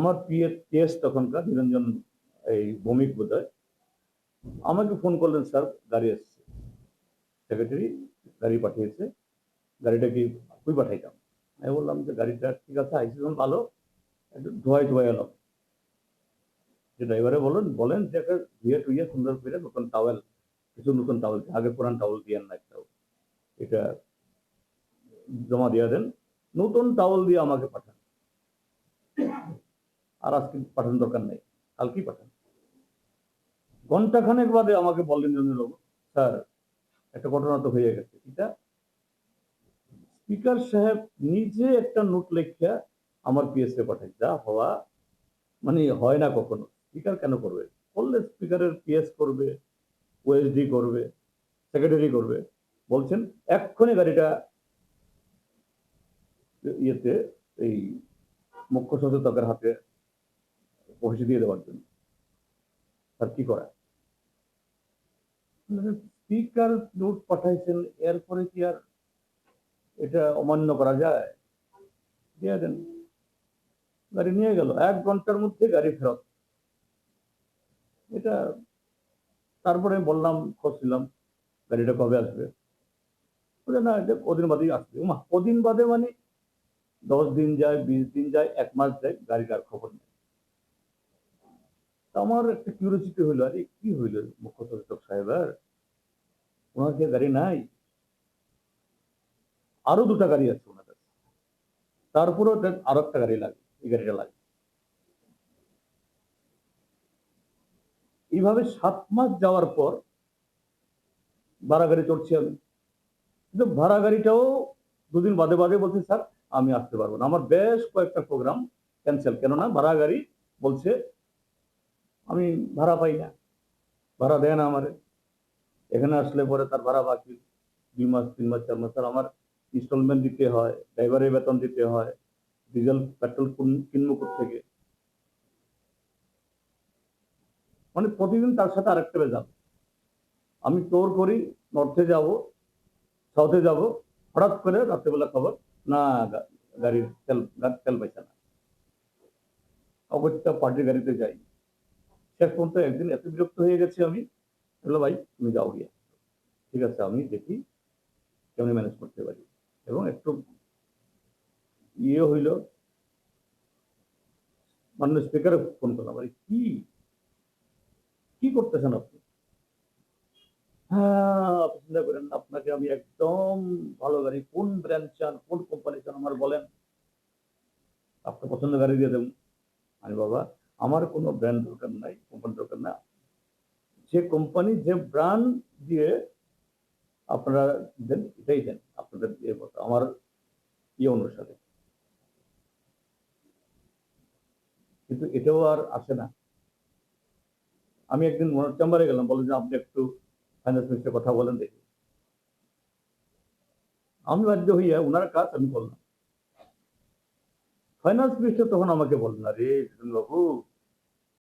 আমার PA PS তখনকার নিরঞ্জন এই ভৌমিক বোধ আমাকে ফোন করলেন, স্যার, গাড়ি এসছে সেক্রেটারি গাড়ি পাঠিয়েছে। গাড়িটা কি কই পাঠাইতাম? আমি বললাম যে, গাড়িটা ঠিক আছে, আইসি যখন ভালো, একটু ধোয়াই ধোয়াই এলাম। যে ড্রাইভারে বলেন বলেন যে, একটা ধুয়ে টুইয়ে সুন্দর করে নতুন টাওয়েল কিছু নতুন টাওয়েল আগে পুরান টাওয়েল দিয়ে না একটাও এটা জমা দিয়ে দেন। নতুন টাওয়েল দিয়ে আমাকে পাঠান। আর আজকে পাঠানোর দরকার নেই। কালকেই পাঠান। ঘন্টাখানেক বাদে আমাকে বললেন জমিরবাবু স্যার, একটা ঘটনা তো হয়ে গেছে। এটা স্পিকার সাহেব নিজে একটা নোট লেখা আমার পিএসএ পাঠায়, যা হওয়া মানে হয় না কখনো। স্পিকার কেন করবে? করলে স্পিকারের পিএস করবে, ওএসডি করবে, সেক্রেটারি করবে। বলছেন, এক্ষুনি গাড়িটা ইয়েতে, এই মুখ্য সচেতকের হাতে পৌঁছে দিয়ে দেওয়ার জন্য। আর কি করা? স্পিকার নোট পাঠাইছেন, এরপরে কি আর এটা অমান্য করা যায়? দিয়ে দেন। গাড়ি নিয়ে গেল, এক ঘণ্টার মধ্যে গাড়ি ফেরত। এটা তারপরে বললাম খোঁজছিলাম গাড়িটা কবে আসবে? বলে, না, এটা কদিন বাদেই আসবে। কদিন বাদে মানে দশ দিন যায়, বিশ দিন যায়, এক মাস যায় গাড়িটার খবর নেই। আমার একটা কিউরিয়াসিটি হইল, আরে কি হইল মুখ্য সচেতক সাহেবের? ওনার কি গাড়ি নাই। আরও দুটা গাড়ি আছে ওনার কাছে তারপরেও আরও একটা গাড়ি লাগে, এই গাড়িটা লাগে। এইভাবে সাত মাস যাওয়ার পর ভাড়া গাড়ি চড়ছি আমি। কিন্তু ভাড়া গাড়িটাও দুদিন বাদে বাদে বলছে, স্যার, আমি আসতে পারব না। আমার বেশ কয়েকটা প্রোগ্রাম ক্যান্সেল কেননা ভাড়া গাড়ি বলছে আমি ভাড়া পাই না। ভাড়া দেয় না আমারে। এখানে আসলে পরে তার ভাড়া বাকি। দুই মাস, তিন মাস, চার মাস। আমার ইনস্টলমেন্ট দিতে হয় ড্রাইভারের বেতন দিতে হয় ডিজেল পেট্রোল কিনবো থেকে? মানে প্রতিদিন তার সাথে আরেকটা বেজাল আমি টোর করি নর্থে যাব সাউথে যাব। হঠাৎ করে রাত্রেবেলা খবর, না গাড়ির তেল তেল পাইছে না। অবশ্যই পার্টির গাড়িতে যাই। শেষ পর্যন্ত একদিন এত বিরক্ত হয়ে গেছি আমি। বলল, ভাই, তুমি যাও গিয়া। ঠিক আছে, আমি দেখি কেমন ম্যানেজ করতে পারি। এবং একটু ইয়ে হইল, মাননীয় স্পিকারে ফোন করলাম, আরে, কি? কি করতেছেন আপনি? হ্যাঁ আপনি চিন্তা করেন আপনাকে, আমি একদম ভালো গাড়ি, কোন ব্র্যান্ড চান, কোন কোম্পানি চান আমার বলেন। আপনার পছন্দ গাড়ি দিয়ে দেবো। আমি বাবা আমার কোনো ব্র্যান্ড দরকার নাই কোম্পানি দরকার না। যে কোম্পানি যে ব্র্যান্ড দিয়ে আপনারা দেন, এটাই দেন আপনাদের ইয়ে মতো আমার ইয়ে অনুসারে। কিন্তু এটাও আর আসে না। আমি একদিন ওনার চেম্বারে গেলাম বললেন যে আপনি একটু ফাইন্যান্স মিনিস্টার কথা বলেন দেখি। আমি বাধ্য হইয়া ওনার কাজ আমি বললাম। ফাইন্যান্স মিনিস্টার তখন আমাকে বললেন, আরে বাবু